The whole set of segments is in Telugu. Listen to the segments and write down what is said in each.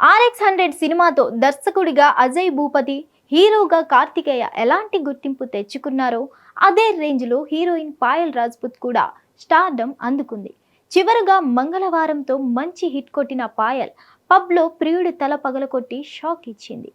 ఆర్ఎక్స్ హండ్రెడ్ సినిమాతో దర్శకుడిగా అజయ్ భూపతి హీరోగా కార్తికేయ ఎలాంటి గుర్తింపు తెచ్చుకున్నారో అదే రేంజ్లో హీరోయిన్ పాయల్ రాజ్పుత్ కూడా స్టార్డమ్ అందుకుంది. చివరగా మంగళవారంతో మంచి హిట్ కొట్టిన పాయల్ పబ్లో ప్రియుడి తల పగలకొట్టి షాక్ ఇచ్చింది.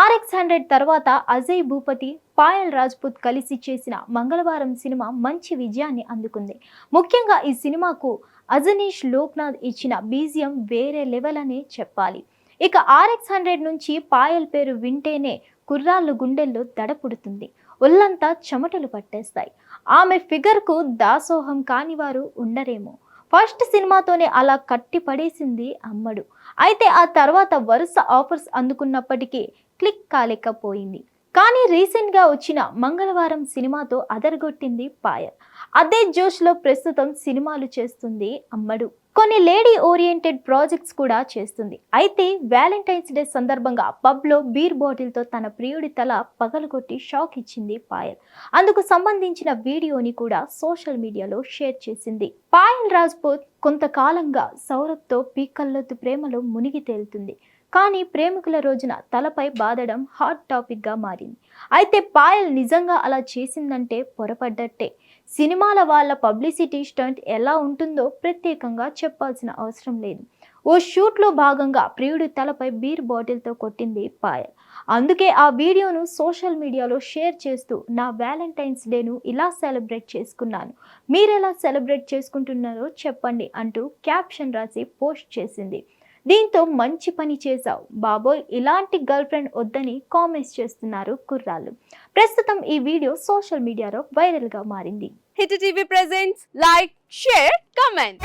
ఆర్ఎక్స్ హండ్రెడ్ తర్వాత అజయ్ భూపతి పాయల్ రాజ్పుత్ కలిసి చేసిన మంగళవారం సినిమా మంచి విజయాన్ని అందుకుంది. ముఖ్యంగా ఈ సినిమాకు అజనీష్ లోక్నాథ్ ఇచ్చిన బీజియం వేరే లెవెల్ అనే చెప్పాలి. ఇక ఆర్ఎక్స్ హండ్రెడ్ నుంచి పాయల్ పేరు వింటేనే కుర్రాళ్ళు గుండెల్లో దడ పుడుతుంది ఒళ్ళంతా చెమటలు పట్టేస్తాయి. ఆమె ఫిగర్కు దాసోహం కాని వారు ఉండరేమో. ఫస్ట్ సినిమాతోనే అలా కట్టి పడేసింది అమ్మడు. అయితే ఆ తర్వాత వరుస ఆఫర్స్ అందుకున్నప్పటికీ క్లిక్ కాలేకపోయింది. కానీ రీసెంట్గా వచ్చిన మంగళవారం సినిమాతో అదరగొట్టింది పాయల్. అదే జోష్లో ప్రస్తుతం సినిమాలు చేస్తుంది అమ్మడు. కొన్ని లేడీ ఓరియంటెడ్ ప్రాజెక్ట్స్ కూడా చేస్తుంది. అయితే వ్యాలంటైన్స్ డే సందర్భంగా పబ్లో బీర్ బాటిల్తో తన ప్రియుడి తల పగలగొట్టి షాక్ ఇచ్చింది పాయల్. అందుకు సంబంధించిన వీడియోని కూడా సోషల్ మీడియాలో షేర్ చేసింది. పాయల్ రాజ్పూత్ కొంతకాలంగా సౌరభ్తో పీకల్లోతు ప్రేమలో మునిగి తేలుతుంది. కానీ ప్రేమికుల రోజున తలపై బాదడం హాట్ టాపిక్గా మారింది. అయితే పాయల్ నిజంగా అలా చేసిందంటే పొరపడ్డట్టే. సినిమాల వాళ్ళ పబ్లిసిటీ స్టంట్ ఎలా ఉంటుందో ప్రత్యేకంగా చెప్పాల్సిన అవసరం లేదు. ఓ షూట్లో భాగంగా ప్రియుడి తలపై బీర్ బాటిల్తో కొట్టింది పాయల్. అందుకే ఆ వీడియోను సోషల్ మీడియాలో షేర్ చేస్తూ నా వ్యాలంటైన్స్ డేను ఇలా సెలబ్రేట్ చేసుకున్నాను. మీరెలా సెలబ్రేట్ చేసుకుంటున్నారో చెప్పండి అంటూ క్యాప్షన్ రాసి పోస్ట్ చేసింది. దీంతో మంచి పని చేశావు. బాబోయ్ ఇలాంటి గర్ల్ ఫ్రెండ్ వద్దని కామెంట్స్ చేస్తున్నారు కుర్రాళ్ళు. ప్రస్తుతం ఈ వీడియో సోషల్ మీడియాలో వైరల్గా మారింది. Hit TV presents like share comment.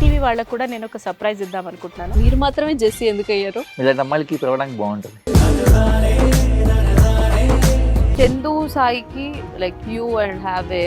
TV వాళ్ళకు కూడా నేను ఒక సర్ప్రైజ్ ఇద్దాం అనుకుంటున్నాను. మీరు మాత్రమే జెస్సీ ఎందుకు అయ్యారు ఇలాంటి అమ్మాయిలకి పిలవడానికి బాగుంటుంది. చందు సాయికి like you and have a